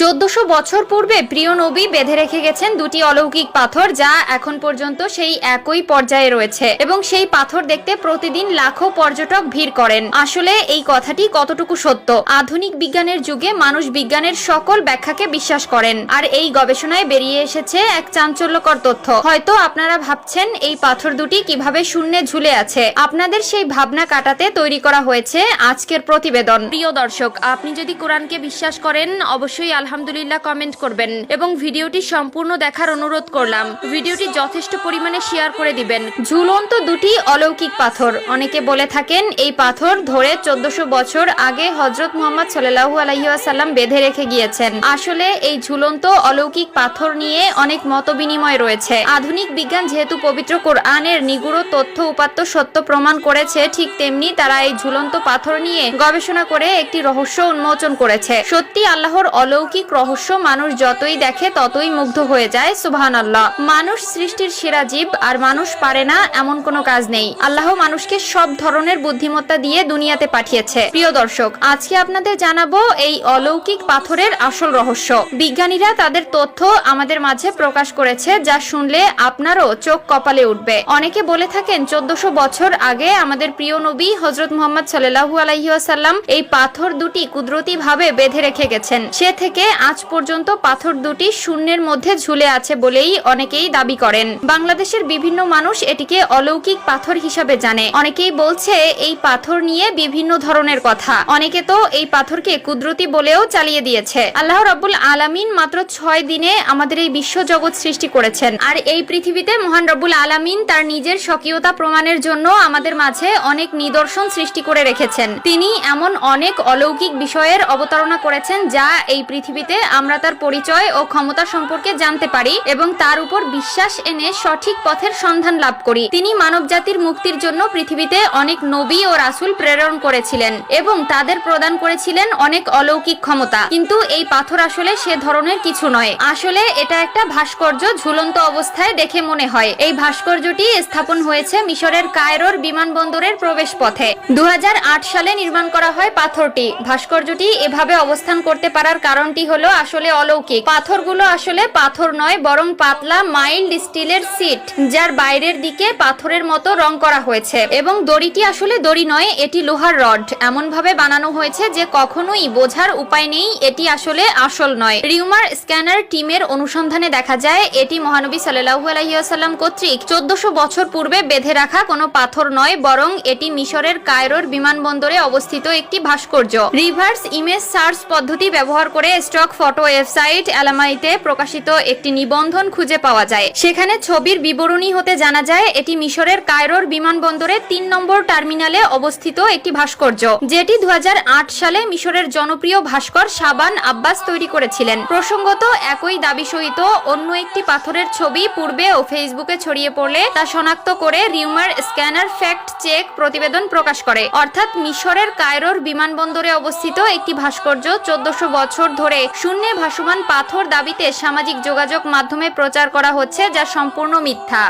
চোদ্দশো বছর পূর্বে প্রিয় নবী বেঁধে রেখে গেছেন দুটি অলৌকিক পাথর যা এখন পর্যন্ত সেই একই পর্যায়ে রয়েছে এবং সেই পাথর দেখতে প্রতিদিন লাখো পর্যটক ভিড় করেন। আসলে এই কথাটি কতটুকু সত্য? আধুনিক বিজ্ঞানের যুগে মানুষ বিজ্ঞানের সকল ব্যাখ্যাকে বিশ্বাস করেন। আর এই গবেষণায় বেরিয়ে এসেছে এক চাঞ্চল্যকর তথ্য। হয়তো আপনারা ভাবছেন, এই পাথর দুটি কীভাবে শূন্যে ঝুলে আছে? আপনাদের সেই ভাবনা কাটাতে তৈরি করা হয়েছে আজকের প্রতিবেদন। প্রিয় দর্শক, আপনি যদি কোরআনকে বিশ্বাস করেন, অবশ্যই আলহামদুলিল্লাহ কমেন্ট করবেন এবং ভিডিওটি সম্পূর্ণ দেখার অনুরোধ করলাম। ভিডিওটি যথেষ্ট পরিমাণে শেয়ার করে দিবেন। ঝুলন্ত দুটি অলৌকিক পাথর। অনেকে বলে থাকেন এই পাথর ধরে চোদ্দশো বছর আগে হজরত মোহাম্মদ সাল্লাহু আলহিহাসাল্লাম বেঁধে রেখে গিয়েছেন। আসলে এই ঝুলন্ত অলৌকিক পাথর নিয়ে অনেক মত বিনিময় রয়েছে। আধুনিক বিজ্ঞান যেহেতু পবিত্র কোরআনের নিগুড় তথ্য, উপাত্ত সত্য প্রমাণ করেছে, ঠিক তেমনি তারা এই ঝুলন্ত পাথর নিয়ে গবেষণা করে একটি রহস্য উন্মোচন করেছে। সত্যি আল্লাহর অলৌকিক রহস্য, মানুষ যতই দেখে ততই মুগ্ধ হয়ে যায় সুবহান আল্লাহ মানুষ সৃষ্টির সেরা জীব, আর মানুষ পারে না এমন কোনো কাজ নেই। আল্লাহ মানুষকে সব ধরনের বুদ্ধিমত্তা দিয়ে দুনিয়াতে পাঠিয়েছে। প্রিয় দর্শক, আজকে আপনাদের জানাব এই অলৌকিক পাথরের আসল রহস্য। বিজ্ঞানীরা তাদের তথ্য আমাদের মাঝে প্রকাশ করেছে, যা শুনলে আপনারও চোখ কপালে উঠবে। অনেকে বলে থাকেন, চোদ্দশো বছর আগে আমাদের প্রিয় নবী হজরত মোহাম্মদ সাল্লাহু আলাইসাল্লাম এই পাথর দুটি কুদরতি ভাবে বেঁধে রেখে গেছেন। সে থেকে আজ পর্যন্ত পাথর দুটি শূন্যের মধ্যে ঝুলে আছে বলেই অনেকেই দাবি করেন। বাংলাদেশের বিভিন্ন মানুষ এটিকে অলৌকিক পাথর হিসাবে জানে। অনেকেই বলছে এই পাথর নিয়ে বিভিন্ন ধরনের কথা। অনেকে তো এই পাথরকে কুদরতি বলেও চালিয়ে দিয়েছে। আল্লাহ রাব্বুল আলামিন মাত্র ছয় দিনে আমাদের এই বিশ্ব জগৎ সৃষ্টি করেছেন। আর এই পৃথিবীতে মহান রব্বুল আলামিন তার নিজের স্বকীয়তা প্রমাণের জন্য আমাদের মাঝে অনেক নিদর্শন সৃষ্টি করে রেখেছেন। তিনি এমন অনেক অলৌকিক বিষয়ের অবতারণা করেছেন যা এই পৃথিবীতে আমরা তার পরিচয় ও ক্ষমতা সম্পর্কে জানতে পারি এবং তার উপর বিশ্বাস এনে সঠিক পথের সন্ধান লাভ করি। তিনি মানব জাতির মুক্তির জন্য পৃথিবীতে অনেক নবী ও রাসুল প্রেরণ করেছিলেন এবং তাদের প্রদান করেছিলেন অনেক অলৌকিক ক্ষমতা। কিন্তু এই পাথর আসলে সে ধরনের কিছু নয়। আসলে এটা একটা ভাস্কর্য ঝুলন্ত অবস্থায় দেখে মনে হয়। এই ভাস্কর্যটি স্থাপন হয়েছে মিশরের কায়রোর বিমানবন্দরের প্রবেশ পথে দু হাজার আট সালে নির্মাণ করা হয় পাথরটি। ভাস্কর্যটি এভাবে অবস্থান করতে পারার কারণটি হলো আসলে অলৌকিক। পাথরগুলো আসলে পাথর নয়, বরং পাতলা মাইল্ড স্টিলের সিট, যার বাইরের দিকে পাথরের মতো রং করা হয়েছে। এবং দড়িটি আসলে দড়ি নয়, এটি লোহার রড। এমন ভাবে বানানো হয়েছে যে কখনোই বোঝার উপায় নেই, এটি আসলে আসল নয়। রিউমার স্ক্যানার টিমের অনুসন্ধানে দেখা যায়, এটি মহানবী সাল্লাহু আলহিহাসাল্লাম কর্তৃক চোদ্দশো বছর পূর্বে বেঁধে রাখা কোনো পাথর নয়, বরং এটি মিশরের কায়রোর বিমানবন্দরে অবস্থিত একটি ভাস্কর্য। রিভার্স ইমেজ সার্চ পদ্ধতি ব্যবহার করে স্টক ফটো ওয়েবসাইট অ্যালামাইতে প্রকাশিত একটি নিবন্ধন খুঁজে পাওয়া যায়। সেখানে ছবির বিবরণী হতে জানা যায়, এটি মিশরের কায়রোর বিমানবন্দরে তিন নম্বর টার্মিনালে অবস্থিত একটি ভাস্কর্য, যেটি দুই হাজার আট সালে মিশরের জনপ্রিয় ভাস্কর সাবান আব্বাস তৈরি করেছিলেন। প্রসঙ্গত, একই দাবি সহিত অন্য একটি পাথরের ছবি পূর্বে ও ফেসবুকে ছড়িয়ে পড়লে তা শনাক্ত করে রিউমার স্ক্যানার ফ্যাক্ট চেক প্রতিবেদন প্রকাশ করে। অর্থাৎ মিশরের কায়রোর বিমানবন্দরে অবস্থিত একটি ভাস্কর্য চোদ্দশো বছর ধরে শূন্যে ভাসমান পাথর দাবিতে সামাজিক যোগাযোগ মাধ্যমে প্রচার করা হচ্ছে যা সম্পূর্ণ মিথ্যা।